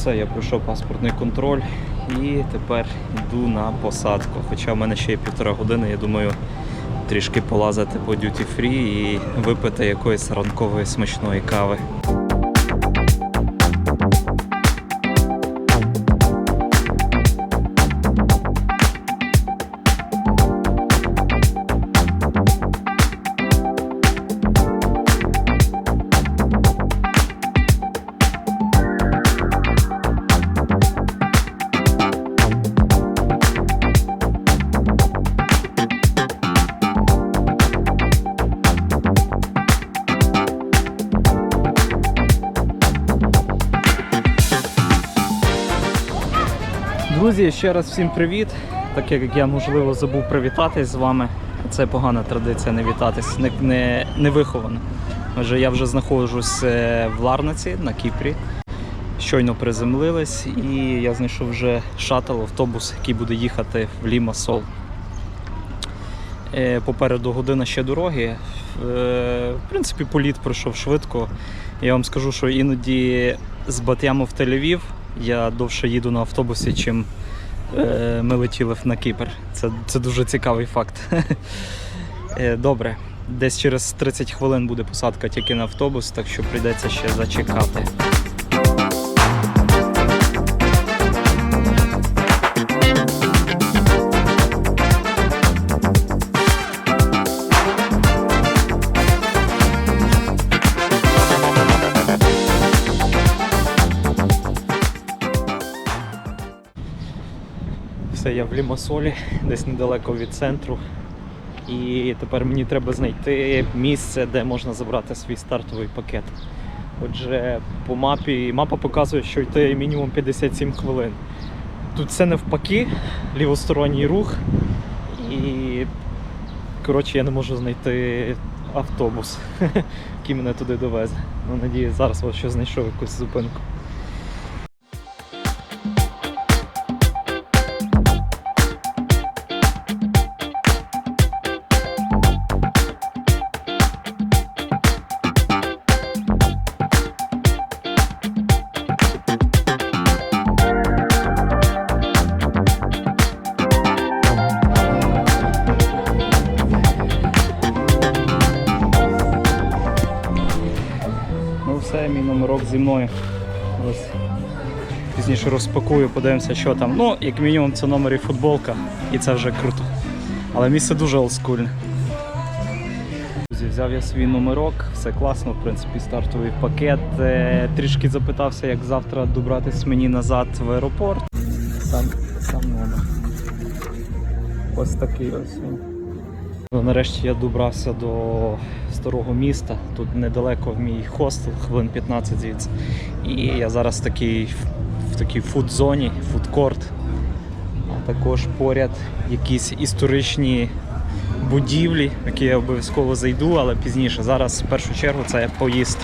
Все, я пройшов паспортний контроль і тепер йду на посадку. Хоча в мене ще є півтора години, я думаю, трішки полазити по duty free і випити якоїсь ранкової смачної кави. Ще раз всім привіт. Так як я можливо забув привітатись з вами. Це погана традиція не вітатись, не, не, не вихована. Отже, я вже знаходжусь е, в Ларнаці на Кіпрі. Щойно приземлились, і я знайшов вже шаттл, автобус, який буде їхати в Лімасол. Е, Попереду година ще дороги. Е, В принципі, політ пройшов швидко. Я вам скажу, що іноді з Бат'яму в Тель-Авів я довше їду на автобусі, чим ми летіли на Кіпр. Це, це дуже цікавий факт. Е, Добре, десь через 30 хвилин буде посадка тільки на автобус, так що прийдеться ще зачекати. Все, я в Лімасолі, десь недалеко від центру. І тепер мені треба знайти місце, де можна забрати свій стартовий пакет. Отже, по мапі мапа показує, що йти мінімум 57 хвилин. Тут все навпаки, лівосторонній рух. І коротше я не можу знайти автобус, який мене туди довезе. Ну, надіюсь, зараз ось що знайшов якусь зупинку. Все, мій номерок зі мною. Ось. Пізніше розпакую, подивимося, що там. Ну, як мінімум, це номер і футболка, і це вже круто. Але місце дуже олдскульне. Друзі, взяв я свій номерок, все класно, в принципі, стартовий пакет. Е, Трішки запитався, як завтра добратися мені назад в аеропорт. Сам, сам номер. Ось такий ось він. Ну, Нарешті я добрався до старого міста. Тут недалеко в мій хостел, хвилин 15 звідси. І я зараз такий, в такій фуд-зоні, фудкорт. А також поряд якісь історичні будівлі, в які я обов'язково зайду, але пізніше. Зараз в першу чергу це поїзд.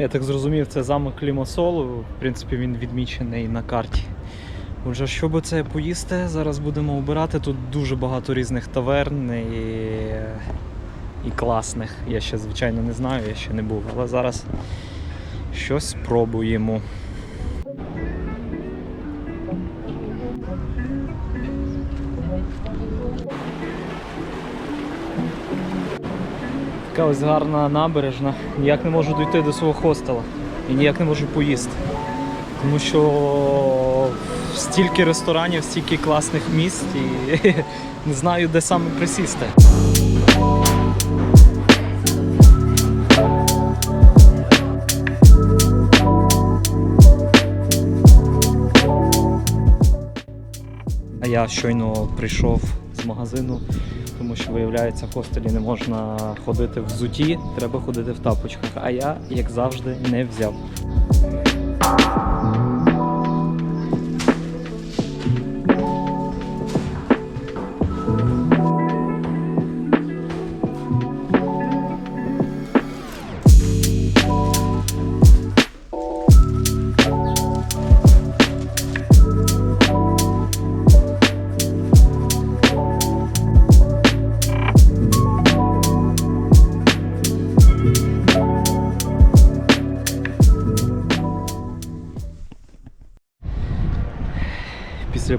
Я так зрозумів, це замок Лімасолу. В принципі, він відмічений на карті. Отже, щоб це поїсти, зараз будемо обирати. Тут дуже багато різних таверн і, і класних. Я ще, звичайно, не знаю, я ще не був, але зараз щось спробуємо. Така ось гарна набережна. Ніяк не можу дійти до свого хостела і ніяк не можу поїсти. Тому що стільки ресторанів, стільки класних місць і не знаю, де саме присісти. Я щойно прийшов магазину, тому що виявляється, в хостелі не можна ходити в зуті, треба ходити в тапочках. А я, як завжди, не взяв.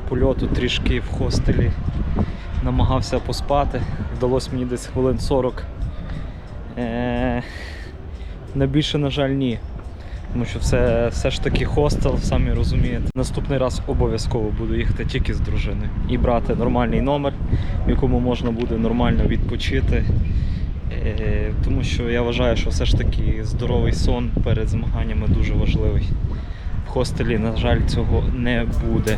Польоту трішки в хостелі намагався поспати. Вдалося мені десь хвилин 40. Е- на більше, на жаль, ні. Тому що все, все ж таки хостел, самі розумієте. Наступний раз обов'язково буду їхати тільки з дружиною і брати нормальний номер, в якому можна буде нормально відпочити. Е, Тому що я вважаю, що все ж таки здоровий сон перед змаганнями дуже важливий. В хостелі, на жаль, цього не буде.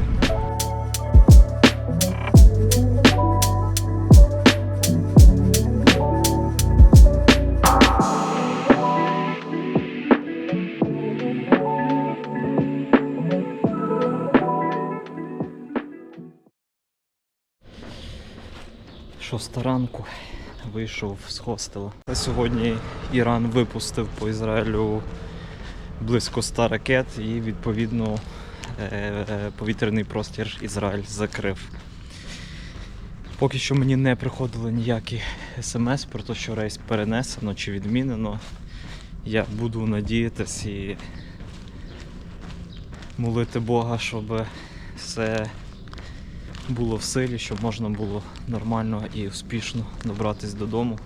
Шоста ранку вийшов з хостела. Сьогодні Іран випустив по Ізраїлю близько 100 ракет і відповідно е, повітряний простір Ізраїль закрив. Поки що мені не приходили ніякі смс про те, що рейс перенесено чи відмінено. Я буду надіятись і молити Бога, щоб все було в силі, щоб можна було нормально і успішно добратись додому.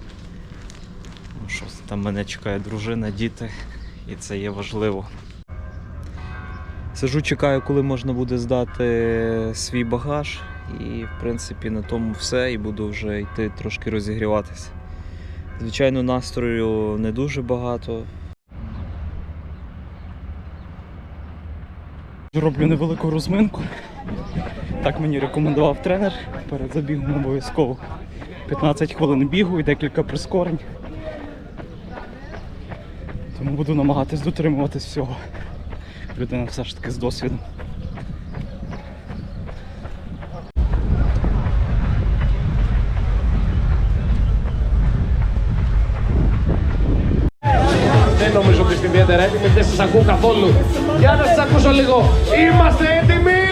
Тому що там мене чекає дружина, діти, і це є важливо. Сижу, чекаю, коли можна буде здати свій багаж, і в принципі на тому все, і буду вже йти трошки розігріватися. Звичайно, настрою не дуже багато. Роблю невелику розминку. Так мені рекомендував тренер перед забігом обов'язково. 15 хвилин бігу і декілька прискорень. Тому буду намагатись дотримуватись всього. Людина все ж таки з досвідом. Δεν νομίζω ότι είστε ιδιαίτερα έτοιμοι, δεν σας ακούω καθόλου. Για να σας ακούσω λίγο. Είμαστε έτοιμοι!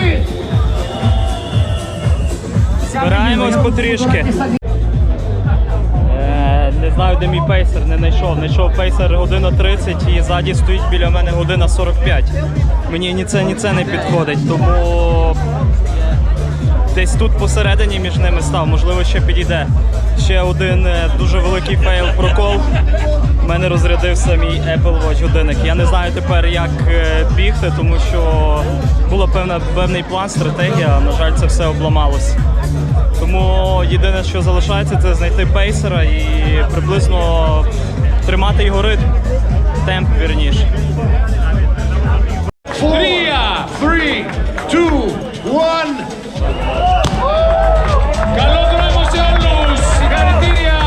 Збираємось потрішки. Е, Не знаю, де мій пейсер, не знайшов. Знайшов пейсер година 30 і ззаді стоїть біля мене година 45. Мені ні це, ні це не підходить, тому десь тут посередині між ними став, можливо, ще підійде. Ще один е, дуже великий фейл прокол. У мене розрядився мій Apple Watch годинник. Я не знаю тепер, як е, бігти, тому що була певна певний план, стратегія. На жаль, це все обламалось. Тому єдине, що залишається, це знайти пейсера і приблизно тримати його ритм, темп вірніше. Τρία, three, two, one. Καλό δρόμο σε όλους. Συγχαρητήρια.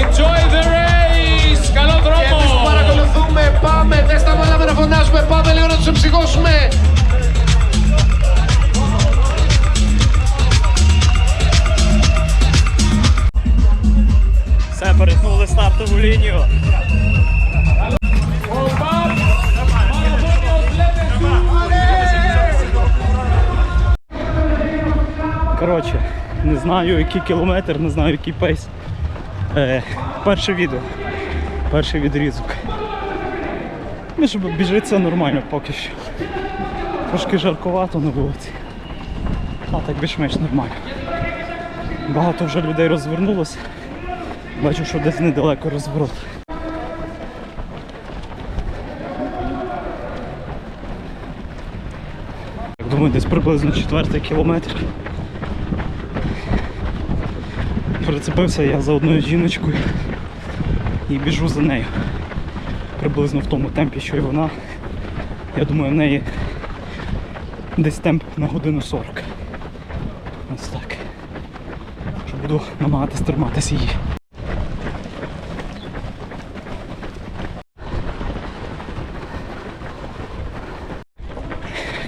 Enjoy the race. Καλό Και δρόμο. εμείς που παρακολουθούμε, πάμε, δεν σταματάμε να φωνάζουμε, πάμε λίγο να τους εμψυχώσουμε. Стартову лінію. Коротше, не знаю який кілометр, не знаю який пейс. Е, перше відео. Перший відрізок. Між біжиться нормально поки що. Трошки жаркувато на вулиці. А так більш-менш нормально. Багато вже людей розвернулося. Бачу, що десь недалеко розворот. Так, Думаю, десь приблизно четвертий кілометр. Прицепився я за одною жіночкою і біжу за нею. Приблизно в тому темпі, що і вона. Я думаю, в неї десь темп на годину 40. Ось так. Що буду намагатись триматися її.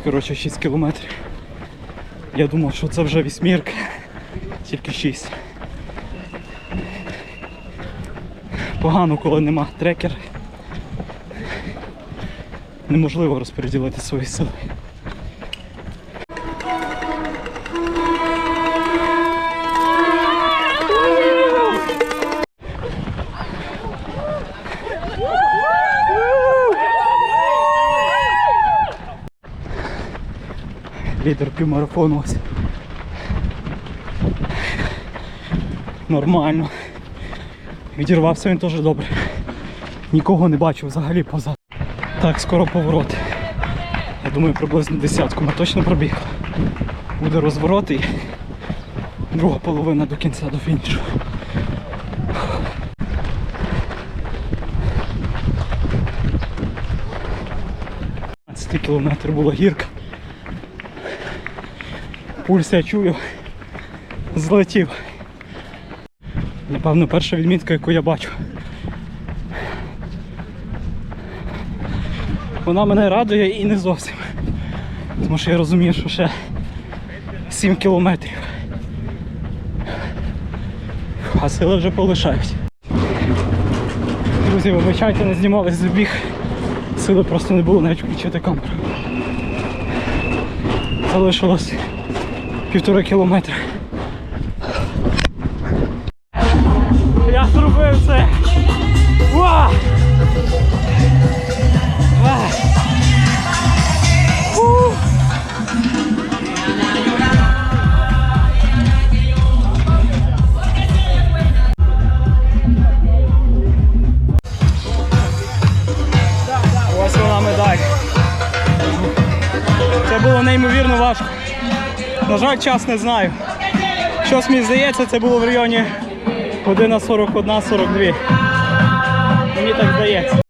Коротше, 6 кілометрів. Я думав, що це вже вісьмірка, тільки 6. Погано, коли нема трекер. Неможливо розподілити свої сили. Лідер півмарафону ось. Нормально. Відірвався він теж добре. Нікого не бачу взагалі позаду. Так, скоро поворот. Я думаю, приблизно десятку ми точно пробіг. Буде розворот і друга половина до кінця до фінішу. 15 кілометр була гірка. Пульс я чую. Злетів. Напевно, перша відмітка, яку я бачу. Вона мене радує і не зовсім. Тому що я розумію, що ще 7 кілометрів. А сили вже полишають. Друзі, вибачайте, не знімали забіг. Сили просто не було навіть включити камеру. Залишилось півтора кілометра. Жаль, час не знаю. Щось мені здається, це було в районі година 41-42. Мені так здається.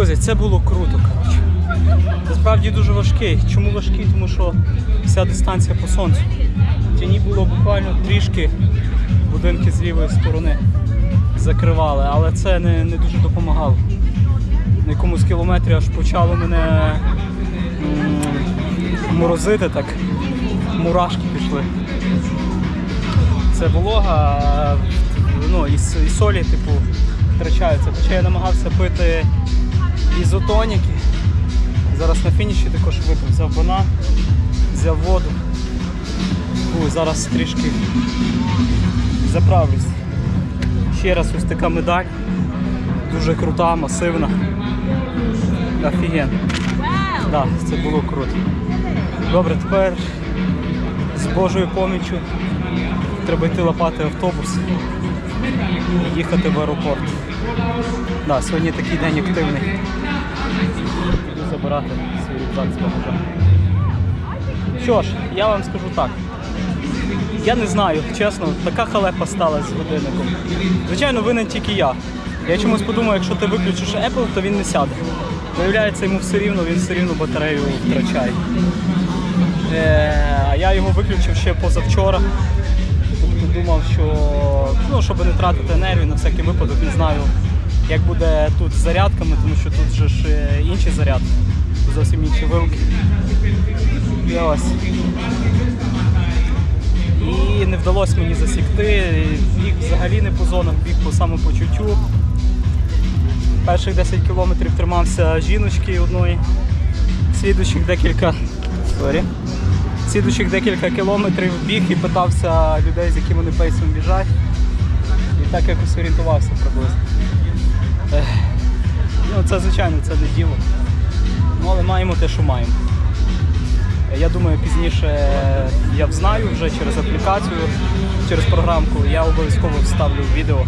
Друзі, це було круто, коротше. Насправді дуже важкий. Чому важкий? Тому що вся дистанція по сонцю. В тіні було буквально трішки будинки з лівої сторони закривали, але це не, не дуже допомагало. На якомусь кілометрі аж почало мене морозити так. Мурашки пішли. Це волога, ну, і солі, типу, втрачаються. Хоча я намагався пити ізотоніки. Зараз на фініші також випив. Взяв вона, взяв воду. Ой, зараз трішки заправлюсь. Ще раз ось така медаль. Дуже крута, масивна. Офіген. Так, це було круто. Добре, тепер з Божою поміччю треба йти лапати автобус і їхати в аеропорт. Да, сьогодні такий день активний. Буду забирати свій рюкзак з багажа. Що ж, я вам скажу так. Я не знаю, чесно, така халепа сталася з годинником. Звичайно, винен тільки я. Я чомусь подумав, якщо ти виключиш Apple, то він не сяде. Виявляється, йому все рівно, він все рівно батарею втрачає. Е, а я його виключив ще позавчора. Думав, що ну, щоб не тратити енергію, на всякий випадок не знаю, як буде тут з зарядками, тому що тут же ж е, інші зарядки, зовсім інші вилки. І ось. І не вдалося мені засікти. Біг взагалі не по зонах, біг по самопочуттю. Перших 10 кілометрів тримався жіночки одної. Слідуючих декілька. Сорі. Слідуючих декілька кілометрів біг і питався людей, з якими вони пейсом біжать. І так якось орієнтувався приблизно. Ну, це звичайно це не діло. Ну, але маємо те, що маємо. Я думаю, пізніше я взнаю вже через аплікацію, через програмку. Я обов'язково вставлю в відео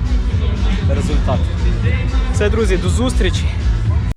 результат. Все, друзі, до зустрічі.